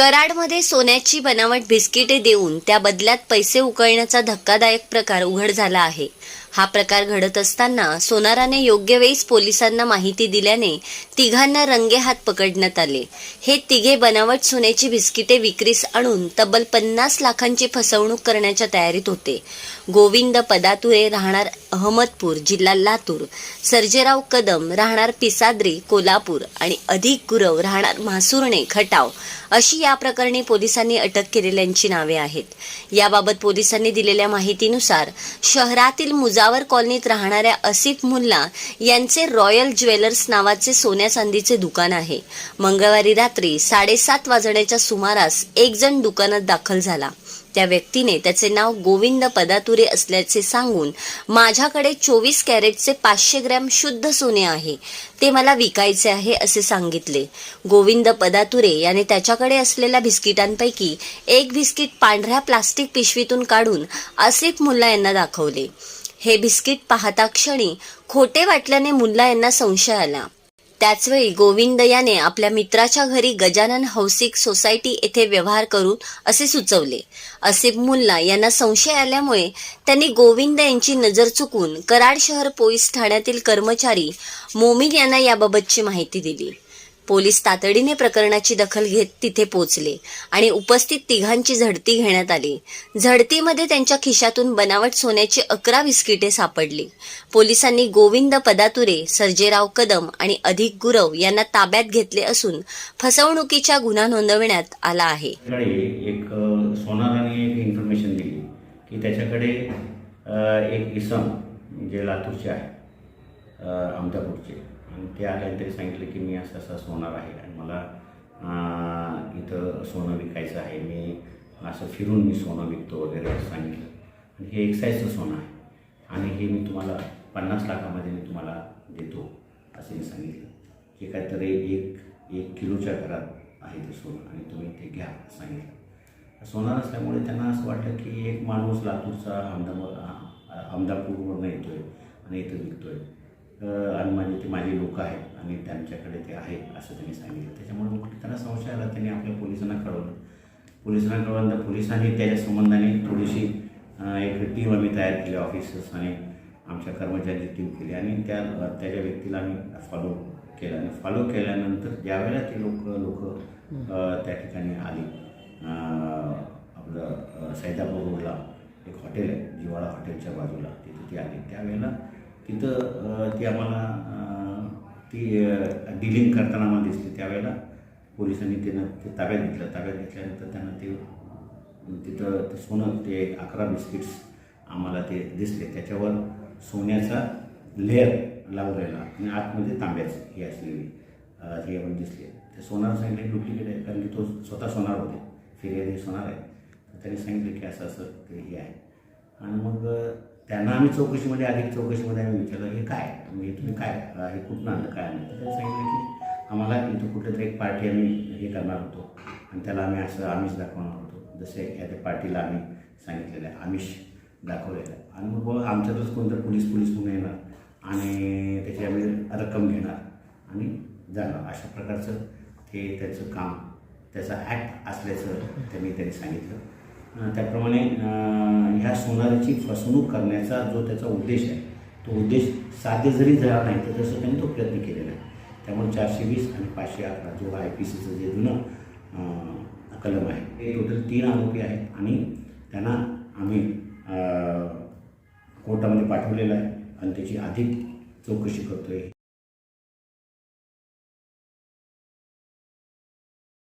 कराडमध्ये सोन्याची बनावट बिस्किटे देऊन त्या बदल्यात पैसे उकळण्याचा धक्कादायक प्रकार उघड झाला आहे. हा प्रकार घडत असताना सोनाराने योग्य वेळीच पोलिसांना माहिती दिल्याने तिघांना रंगेहात पकडण्यात आले. हे तिघे बनावट सोन्याची बिस्किटे विक्रीस आणून तब्बल पन्नास लाखांची फसवणूक करण्याच्या तयारीत होते. गोविंद पदातुरे राहणार अहमदपूर जिल्हा लातूर. सर्जेराव कदम राहणार पिसाद्री कोल्हापूर आणि अधिक गुरव राहणार म्हासुर्णे खटाव. अशी या प्रकरणी पोलिसांनी अटक केलेल्यांची नावे आहेत. याबाबत पोलिसांनी दिलेल्या माहितीनुसार शहरातील मुजा मुजावर कॉलनीत राहणाऱ्या असिफ मुल्ला यांचे रॉयल ज्वेलर्स नावाचे सोन्या चांदीचे दुकान आहे. मंगळवारी रात्री साडेसात वाजण्याच्या सुमारास एक जण दुकानात दाखल झाला. त्या व्यक्तीने त्याचे नाव गोविंद पदातुरे असल्याचे सांगून माझ्याकडे चोवीस कॅरेटचे पाचशे ग्रॅम शुद्ध सोने आहे. ते मला विकायचे आहे असे सांगितले. गोविंद पदातुरे याने त्याच्याकडे असलेल्या बिस्किटांपैकी एक बिस्किट पांढऱ्या प्लास्टिक पिशवीतून काढून आसिफ मुल्ला यांना दाखवले. हे बिस्किट पाहता क्षणी खोटे वाटल्याने मुल्ला यांना संशय आला. त्याचवेळी गोविंद याने आपल्या मित्राच्या घरी गजानन हौसिक सोसायटी येथे व्यवहार करून असे सुचवले. असिफ मुल्ला यांना संशय आल्यामुळे त्यांनी गोविंद यांची नजर चुकून कराड शहर पोलीस ठाण्यातील कर्मचारी मोमीन यांना याबाबतची माहिती दिली. पोलीस तातडीने प्रकरणाची दखल घेत तिथे पोचले आणि उपस्थित तिघांची झडती घेण्यात आली. झडतीमध्ये त्यांच्या खिशातून बनावट सोन्याची अकरा बिस्किटे सापडली. पोलिसांनी गोविंद पदातुरे सर्जेराव कदम आणि अधिक गुरव यांना ताब्यात घेतले असून फसवणुकीचा गुन्हा नोंदवण्यात आला आहे. एक सोनाराने एक इन्फॉर्मेशन दिली की त्याच्याकडे एक इसम जे लातूरचे आहे अ, आणि ते आल्यानंतर सांगितलं की मी असं असं सोनार आहे आणि मला इथं सोनं विकायचं आहे. मी असं फिरून मी सोनं विकतो वगैरे असं सांगितलं. आणि हे एक्साईजचं सोनं आहे. आणि हे मी तुम्हाला पन्नास लाखामध्ये मी तुम्हाला देतो असं मी सांगितलं. हे काहीतरी एक एक किलोच्या घरात आहे ते सोनं आणि तुम्ही ते घ्या सांगितलं. सोनार असल्यामुळे त्यांना असं वाटलं की एक माणूस लातूरचा अहमदाबाद अहमदापूरवरनं येतो आहे आणि इथं विकतो आहे आणि माझी ते माझे लोक आहेत आणि त्यांच्याकडे ते आहे असं त्यांनी सांगितलं. त्याच्यामुळे मग त्यांना संशय आला त्यांनी आपल्या पोलिसांना कळवलं. पोलिसांना कळवल्यानंतर पोलिसांनी त्याच्या संबंधाने थोडीशी एक टीम आम्ही तयार केली ऑफिसर्स आणि आमच्या कर्मचाऱ्यांची टीम केली. आणि त्या त्याच्या व्यक्तीला आम्ही फॉलो केला. आणि फॉलो केल्यानंतर ज्यावेळेला ते लोक लोक त्या ठिकाणी आली आपलं अं, सैदापूर रोडला एक हॉटेल आहे जिवाळा हॉटेलच्या बाजूला तिथे ती आली. त्यावेळेला तिथं ती आम्हाला ती डिलिंग करताना आम्हाला दिसली. त्यावेळेला पोलिसांनी त्यानं ते ताब्यात घेतलं. ताब्यात घेतल्यानंतर त्यांना ते तिथं ते सोनं ते अकरा बिस्किट्स आम्हाला ते दिसले. त्याच्यावर सोन्याचा लेअर लावलेला आणि आतमध्ये तांब्याचं ही असलेली हे आपण दिसले. ते सोनार सांगितले डुप्लिकेट आहे कारण की तो स्वतः सोनार होते. फिर्यादी सोनार आहे. तर त्यांनी सांगितलं की असं असं ते हे आहे. आणि मग त्यांना आम्ही चौकशीमध्ये अधिक चौकशीमध्ये आम्ही विचारलं हे काय? म्हणजे तुम्ही काय? हे कुठून आणलं? काय आणलं? तर त्यांनी सांगितलं की आम्हाला इथं कुठं तरी एक पार्टी आम्ही हे करणार होतो आणि त्याला आम्ही असं आमिष दाखवणार होतो. जसे एखाद्या पार्टीला आम्ही सांगितलेलं आहे आमिष दाखवलेलं आहे. आणि मग आमच्यातच कोणतं पोलीस पोलीस म्हणून येणार आणि त्याची आम्ही रक्कम घेणार आणि जाणार. अशा प्रकारचं ते त्याचं काम त्याचा ॲक्ट असल्याचं त्यांनी त्यांनी सांगितलं. त्याप्रमाणे ह्या सोनाराची फसवणूक करण्याचा जो त्याचा उद्देश आहे तो उद्देश साध्य जरी झाला नाही तर तसं त्यांनी तो प्रयत्न केलेला आहे. त्यामुळे चारशे वीस आणि पाचशे अकरा जो आय पी सीचं जे जुनं कलम आहे ते टोटल तीन आरोपी आहेत आणि त्यांना आम्ही कोर्टामध्ये पाठवलेलं आहे आणि त्याची अधिक चौकशी करतो आहे